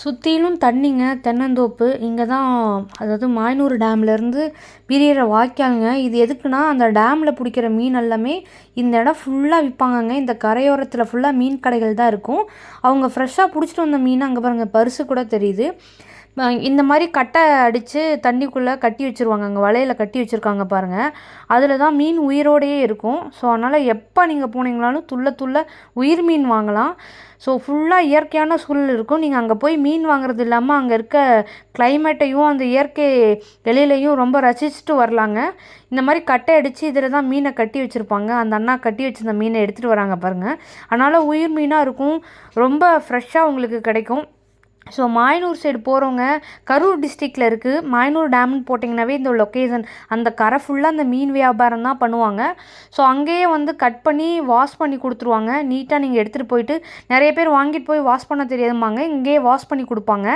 சுற்றிலும் தண்ணிங்க தென்னந்தோப்பு. இங்கே தான் அதாவது மாயனூர் டேம்லேருந்து பிரியிற வாய்க்காலுங்க. இது எதுக்குன்னா அந்த டேமில் பிடிக்கிற மீன் எல்லாமே இந்த இடம் ஃபுல்லாக விற்பாங்கங்க இந்த கரையோரத்தில் ஃபுல்லாக மீன் கடைகள் தான் இருக்கும். அவங்க ஃப்ரெஷ்ஷாக பிடிச்சிட்டு வந்த மீன் அங்கே பாருங்கள் பரிசு கூட தெரியுது. இந்த மாதிரி கட்டை அடித்து தண்ணிக்குள்ளே கட்டி வச்சுருவாங்க. அங்கே வலையில் கட்டி வச்சுருக்காங்க பாருங்கள் அதில் தான் மீன் உயிரோடையே இருக்கும். ஸோ அதனால் எப்போ நீங்கள் போனீங்களாலும் துள்ள துள்ள உயிர் மீன் வாங்கலாம். ஸோ ஃபுல்லாக இயற்கையான சூழல் இருக்கும். நீங்கள் அங்கே போய் மீன் வாங்குறது இல்லாமல் அங்கே இருக்க கிளைமேட்டையும் அந்த இயற்கை வெளியிலையும் ரொம்ப ரசிச்சுட்டு வரலாங்க. இந்த மாதிரி கட்டை அடித்து இதில் தான் மீனை கட்டி வச்சுருப்பாங்க. அந்த அண்ணா கட்டி வச்சிருந்த மீனை எடுத்துகிட்டு வராங்க பாருங்கள் அதனால் உயிர் மீனாக இருக்கும். ரொம்ப ஃப்ரெஷ்ஷாக உங்களுக்கு கிடைக்கும். ஸோ மாயனூர் சைடு போகிறவங்க கரூர் டிஸ்ட்ரிக்டில் இருக்குது மாயனூர் டேம்னு போட்டிங்கனாவே இந்த லொக்கேஷன் அந்த கரை ஃபுல்லாக அந்த மீன் வியாபாரம் தான் பண்ணுவாங்க. ஸோ அங்கேயே வந்து கட் பண்ணி வாஷ் பண்ணி கொடுத்துருவாங்க. நீட்டாக நீங்கள் எடுத்துகிட்டு போயிட்டு நிறைய பேர் வாங்கிட்டு போய் வாஷ் பண்ண தெரியாதுமாங்க இங்கேயே வாஷ் பண்ணி கொடுப்பாங்க.